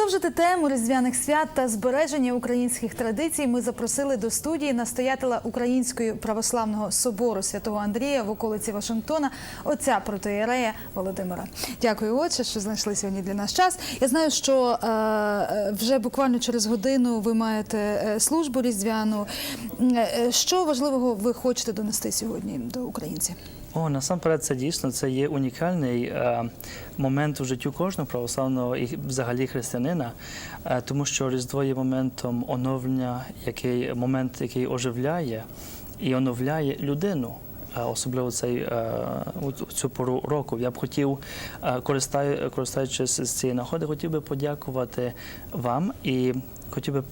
продовжити тему різдвяних свят та збереження українських традицій ми запросили до студії настоятеля Української православного собору святого Андрія в околиці Вашингтона, отця протоєрея Володимира. Дякую, отче, що знайшли сьогодні для нас час. Я знаю, що е, е, вже буквально через годину ви маєте е, службу різдвяну. Е, Що важливого ви хочете донести сьогодні до українців? О, насамперед, це дійсно це є унікальний е, момент у життю кожного православного і взагалі християнина, е, тому що Різдво є моментом оновлення, який момент, який оживляє і оновляє людину. е, Особливо цей е, цю- пору року. Я б хотів, е, користуючись з цієї нагоди, хотів би подякувати вам і хотів би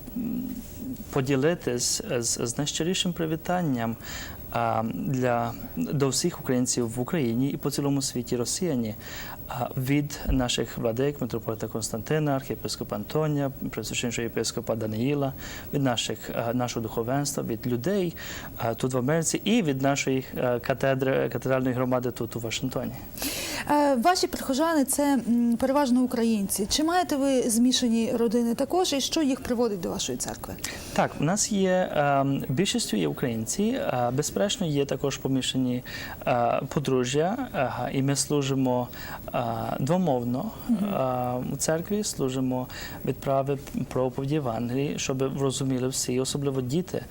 поділитись з, з найщирішим привітанням для до всіх українців в Україні і по цілому світі росіяни а, від наших владик, митрополита Константина, архієпископа Антонія, пресвященного єпископа Даниїла, від наших нашого духовенства, від людей тут в Америці і від нашої катедри катедральної громади тут у Вашингтоні. Ваші прихожани це переважно українці. Чи маєте ви змішані родини також, і що їх приводить до вашої церкви? Так, у нас є е, більшістю є українці. е, безперечно, є також помішані е, подружжя, і ми служимо е, двомовно е, у церкві, служимо відправи проповіді Євангелії, щоб розуміли всі, особливо діти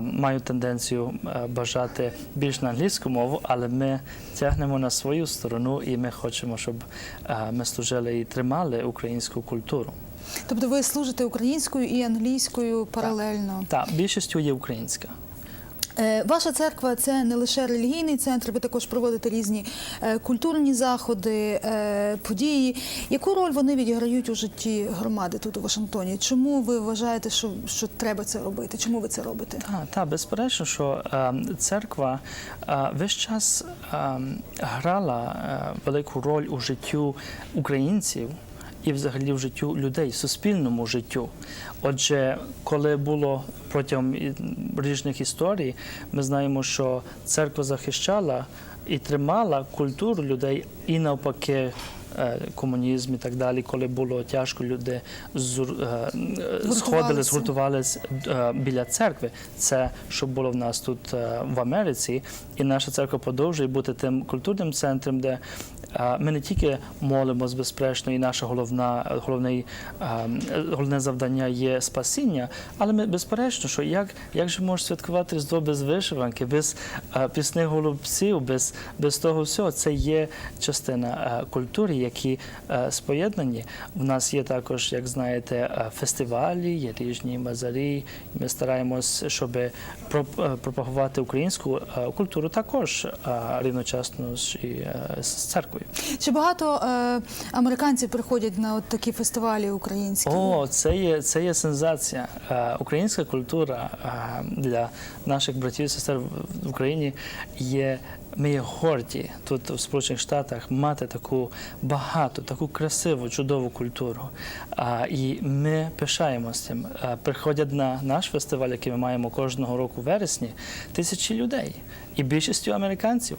мають тенденцію бажати більш на англійську мову, але ми тягнемо на свою сторону, і ми хочемо, щоб ми служили і тримали українську культуру. Тобто ви служите українською і англійською паралельно. Так, більшістю є українська. Е, Ваша церква це не лише релігійний центр, ви також проводите різні е, культурні заходи, е, події. Яку роль вони відіграють у житті громади тут у Вашингтоні? Чому ви вважаєте, що, що треба це робити? Чому ви це робите? Так, та, безперечно, що церква весь час е, грала велику роль у життю українців і взагалі в життю людей, суспільному життю. Отже, коли було протягом різних історій, ми знаємо, що церква захищала і тримала культуру людей і навпаки. е, Комунізм і так далі, коли було тяжко, люди е, сходили, Згуртувалися. е, біля церкви. Це що було в нас тут в Америці, і наша церква продовжує бути тим культурним центром, де ми не тільки молимось безперечно, і наше головна, головний, е, головне завдання є спасіння, але ми безперечно, що як, як же можеш святкувати Різдво без вишиванки, без е, пісних голубців, без, без того всього. Це є частина е, культури, які е, споєднані. В нас є також, як знаєте, е, фестивалі, є різні базарі. Ми стараємось, щоб проп- е, пропагувати українську е, культуру також е, рівночасно з, і, е, церквою. Чи багато е, американців приходять на от такі фестивалі українські? О, це є, це є сенсація. Е, Українська культура е, для наших братів і сестер в- Україні є. Ми є горді тут в Сполучених Штатах мати таку багату, таку красиву, чудову культуру. А, і ми пишаємося цим. А, приходять на наш фестиваль, який ми маємо кожного року в вересні, тисячі людей. І більшістю американців,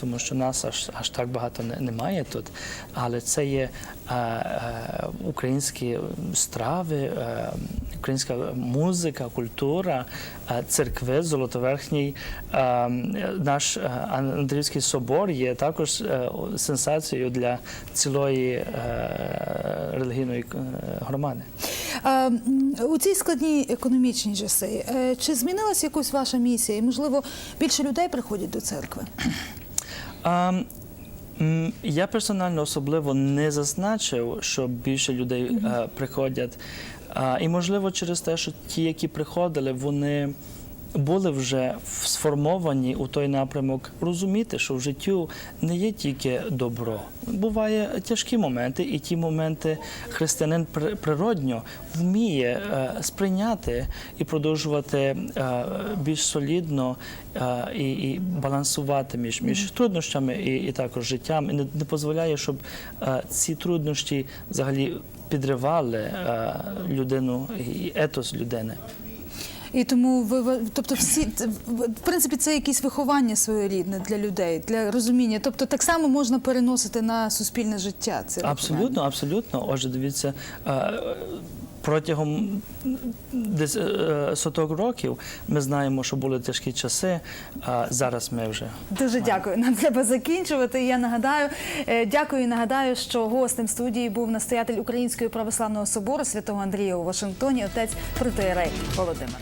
тому що нас аж аж так багато не, немає тут. Але це є е, е, українські страви, е, українська музика, культура, е, церкви, Золотоверхній. Е, Наш е, Андріївський собор є також е, сенсацією для цілої е, релігійної е, громади. У цій складній економічні часи е, чи змінилася якось ваша місія? І можливо більше людей приходять до церкви? Я персонально особливо не зазначив, що більше людей е, приходять. А, і можливо через те, що ті, які приходили, вони були вже сформовані у той напрямок розуміти, що в життю не є тільки добро. Буває тяжкі моменти, і ті моменти християнин при- природньо вміє е, сприйняти і продовжувати е, більш солідно е, і, і балансувати між, між труднощами і, і також життям. І не, не дозволяє, щоб ці труднощі взагалі підривали людину і етос людини. І тому ви ви- тобто всі в принципі це якесь виховання своєрідне для людей, для розуміння. Тобто так само можна переносити на суспільне життя. Це виховання. Абсолютно, абсолютно. Отже, дивіться. е, Протягом десь е, соток років ми знаємо, що були тяжкі часи, а зараз ми вже Дуже дякую. Нам треба закінчувати. Я нагадаю, е, дякую і нагадаю, що гостем студії був настоятель Української православного собору святого Андрія у Вашингтоні, отець протиєрей Володимир.